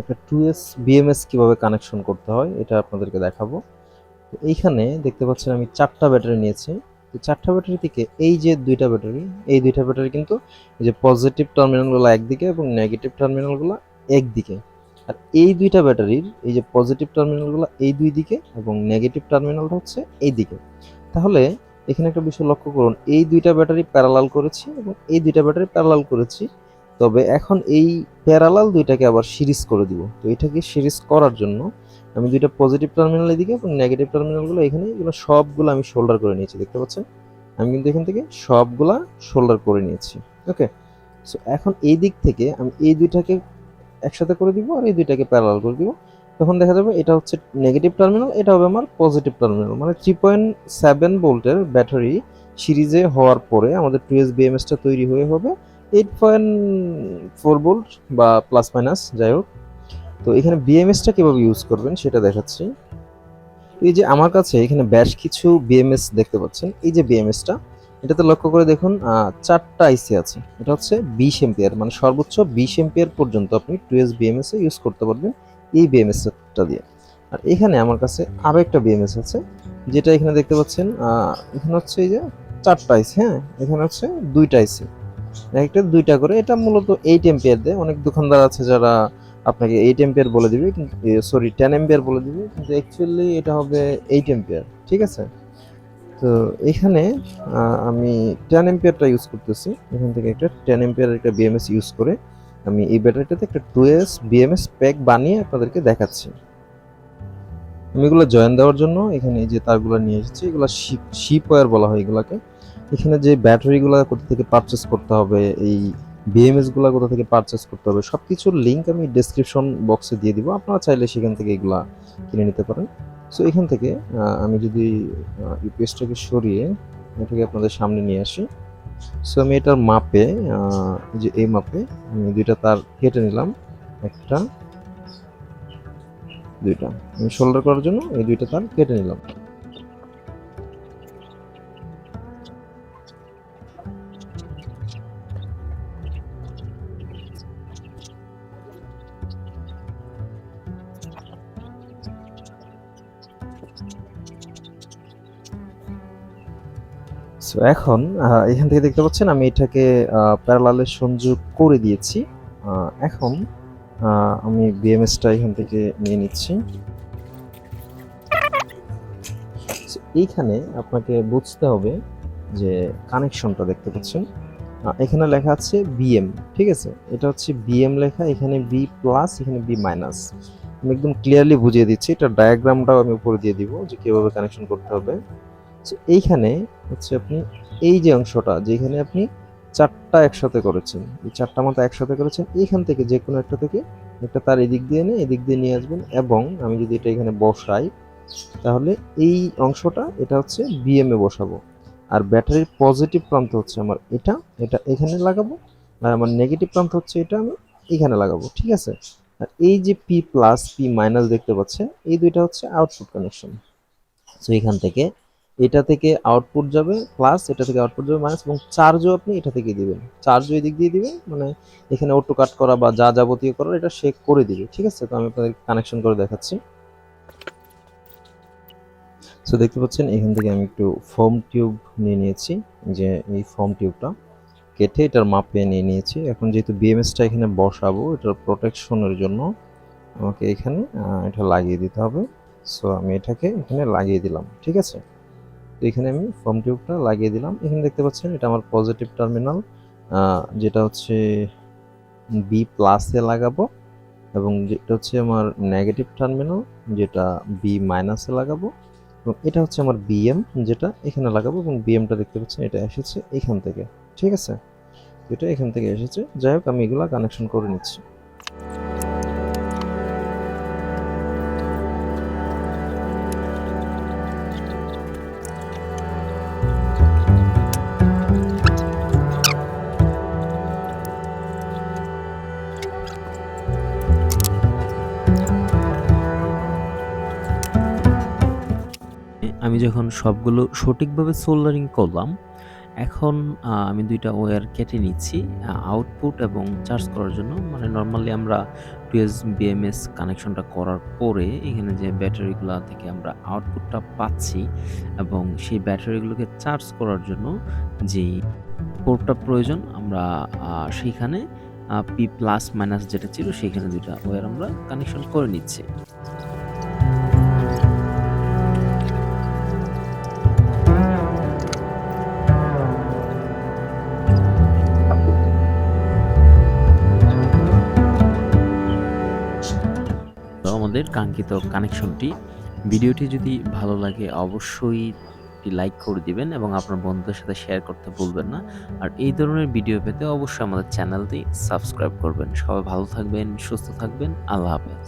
একটা two S BMS কীভাবে connection করতে হয়, এটা আপনাদেরকে দেখাবো। তো এইখানে দেখতে পাচ্ছেন আমি চারটা ব্যাটারি নিয়েছি। তো চারটা ব্যাটারি থেকে এই যে দুইটা ব্যাটারি, এই দুইটা ব্যাটারি কিন্তু যে পজিটিভ টার্মিনালগুলো একদিকে এবং নেগেটিভ টার্মিনালগুলো একদিকে। আর এই দুইটা ব্যাটারির এই যে পজিটিভ টার্মিনালগুলো এই দুই দিকে এবং নেগেটিভ টার্মিনালটা হচ্ছে এই দিকে। তাহলে এখানে একটা বিষয় লক্ষ্য করুন, এই দুইটা ব্যাটারি প্যারালাল করেছি এবং এই দুইটা ব্যাটারি প্যারালাল করেছি তবে এখন এই প্যারালাল দুইটাকে আবার সিরিজ করে দিব। তো এটাকে সিরিজ করার জন্য আমি দুইটা পজিটিভ টার্মিনাল এদিকে এবং নেগেটিভ টার্মিনালগুলো এখানে, এগুলো সবগুলো আমি শোল্ডার করে নিয়েছি, দেখতে পাচ্ছেন? আমি কিন্তু এখান থেকে সবগুলা শোল্ডার করে নিয়েছি ওকে সো এখন এই দিক থেকে আমি এই দুইটাকে একসাথে করে দিব আর এই দুইটাকে প্যারালাল করে দিব। তখন দেখা যাবে এটা হচ্ছে নেগেটিভ টার্মিনাল এটা হবে আমার পজিটিভ টার্মিনাল মানে থ্রি পয়েন্ট সেভেন ভোল্টের ব্যাটারি সিরিজে হওয়ার পরে আমাদের টু এস বিএমএসটা তৈরি হয়ে হবে। এইট পয়েন্ট ফোর ভোল্ট বা প্লাস মাইনাস যাই হোক। তো এখানে বিএমএসটা কীভাবে ইউজ করবেন সেটা দেখাচ্ছি। এই যে আমার কাছে এখানে বেশ কিছু বিএমএস দেখতে পাচ্ছেন। এই যে বিএমএসটা এটাতে লক্ষ্য করে দেখুন চারটা আইসি আছে। এটা হচ্ছে বিশ এম্পিয়ার মানে সর্বোচ্চ বিশ এম্পিয়ার পর্যন্ত আপনি টু এস বিএমএস এ ইউজ করতে পারবেন এই বিএমএসটা দিয়ে। আর এখানে আমার কাছে আরও একটা বিএমএস আছে, যেটা এখানে দেখতে পাচ্ছেন এখানে হচ্ছে এই যে চারটা আইসি হ্যাঁ? এখানে হচ্ছে দুইটা আইসি একটা, দুইটা করে। এটা মূলত এইট এম্পিয়ার দেয়। অনেক দোকানদার আছে যারা আপনাকে এইট এম্পিয়ার বলে দিবে সরি টেন এম্পিয়ার বলে দিবে, কিন্তু অ্যাকচুয়ালি এটা হবে এইট এম্পিয়ার ঠিক আছে? তো এখানে আমি টেন এম্পিয়ারটা ইউজ করতেছি। এখান থেকে একটা টেন এম্পিয়ার একটা বিএমএস ইউজ করে আমি এই ব্যাটারিটাতে একটা টু এস বিএমএস প্যাক বানিয়ে আপনাদেরকে দেখাচ্ছি। আমি এগুলো জয়েন দেওয়ার জন্য এখানে যে তারগুলো নিয়ে এসেছি, এগুলো শিপ শিপ ওয়্যার বলা হয় এগুলাকে। এখানে যে ব্যাটারিগুলো কোথা থেকে পারচেস করতে হবে, এই বিএমএসগুলো কোথা থেকে পারচেস করতে হবে সব কিছুর লিঙ্ক আমি ডেসক্রিপশন বক্সে দিয়ে দিব। আপনারা চাইলে সেখান থেকে এগুলা কিনে নিতে পারেন। সো এখান থেকে আমি যদি ইউপিএসটাকে সরিয়ে এটাকে আপনাদের সামনে নিয়ে আসি। সো আমি এটার মাপে যে এই মাপে আমি দুইটা তার কেটে নিলাম। একটা, দুইটা। আমি শোল্ডার করার জন্য এই দুইটা তার কেটে নিলাম। সো এখন এখান থেকে দেখতে পাচ্ছেন আমি এটাকে প্যারালালে সংযোগ করে দিয়েছি। এখন আমি বিএমএসটা এখান থেকে নিয়ে নিচ্ছি। এইখানে আপনাকে বুঝতে হবে যে কানেকশনটা দেখতে পাচ্ছেন। এখানে লেখা আছে বিএম ঠিক আছে? এটা হচ্ছে বিএম লেখা, এখানে বি প্লাস এখানে বি মাইনাস আমি একদম ক্লিয়ারলি বুঝিয়ে দিচ্ছি, এটা ডায়াগ্রামটাও আমি উপরে দিয়ে দিব যে কীভাবে কানেকশন করতে হবে। এইখানে হচ্ছে আপনি এই যে অংশটা, যেখানে আপনি চারটা একসাথে করেছেন, এই চারটা মতো একসাথে করেছেন, এইখান থেকে যে কোনো একটা থেকে একটা তার এদিক দিয়ে এনে এদিক দিয়ে নিয়ে আসবেন এবং আমি যদি এটা এখানে বসাই, তাহলে এই অংশটা, এটা হচ্ছে বিএম বসাবো। আর ব্যাটারির পজিটিভ প্রান্ত হচ্ছে আমার এটা এটা এখানে লাগাবো, আর আমার নেগেটিভ প্রান্ত হচ্ছে এটা আমি এখানে লাগাবো, ঠিক আছে? আর এই যে পি প্লাস পি মাইনাস দেখতে পাচ্ছেন, এই দুইটা হচ্ছে আউটপুট কানেকশন সো এখান থেকে এটা থেকে আউটপুট যাবে প্লাস এটা থেকে আউটপুট যাবে মাইনাস এবং চার্জও আপনি এটা থেকে দিবেন। চার্জও এদিক দিয়ে দিবেন মানে এখানে অটো কাট করা বা যা যাবতীয় করার, এটা সে করে দিবে, ঠিক আছে? তো আমি আপনাদের কানেকশন করে দেখাচ্ছি। সো দেখতে পাচ্ছেন, এখান থেকে আমি একটু ফোম টিউব নিয়ে নিয়েছি, যে এই ফোম টিউবটা কেটে এটার মাপে নিয়ে নিয়েছি। এখন যেহেতু বিএমএসটা এখানে বসাবো, এটার প্রোটেকশনের জন্য আমাকে এখানে এটা লাগিয়ে দিতে হবে। সো আমি এটাকে এখানে লাগিয়ে দিলাম, ঠিক আছে? এখানে আমি ফর্ম টিউবটা লাগিয়ে দিলাম। এখানে দেখতে পাচ্ছেন এটা আমার পজিটিভ টার্মিনাল যেটা হচ্ছে বি প্লাসে লাগাবো এবং যেটা হচ্ছে আমার নেগেটিভ টার্মিনাল যেটা বি মাইনাসে লাগাবো। এবং এটা হচ্ছে আমার বিএম যেটা এখানে লাগাবো এবং বিএমটা দেখতে পাচ্ছেন এটা এসেছে এখান থেকে। ঠিক আছে? এটা এখান থেকে এসেছে। যাই হোক, আমি এগুলা কানেকশন করে নিচ্ছি। আমি যখন সবগুলো সঠিকভাবে সোল্ডারিং করলাম, এখন আমি দুইটা ওয়্যার কেটে নিচ্ছি আউটপুট এবং চার্জ করার জন্য। মানে নর্মালি আমরা বিএমএস কানেকশনটা করার পরে এখানে যে ব্যাটারিগুলো থেকে আমরা আউটপুটটা পাচ্ছি এবং সেই ব্যাটারিগুলোকে চার্জ করার জন্য যেই পোর্টটা প্রয়োজন, আমরা সেইখানে পি প্লাস মাইনাস যেটা ছিল, সেইখানে দুইটা ওয়্যার আমরা কানেকশন করে নিচ্ছি। আমাদের কাঙ্ক্ষিত কানেকশনটি। ভিডিওটি যদি ভালো লাগে অবশ্যই লাইক করে দিবেন এবং আপনার বন্ধুদের সাথে শেয়ার করতে ভুলবেন না। আর এই ধরনের ভিডিও পেতে অবশ্যই আমাদের চ্যানেলটি সাবস্ক্রাইব করবেন। সবাই ভালো থাকবেন, সুস্থ থাকবেন। আল্লাহ হাফেজ।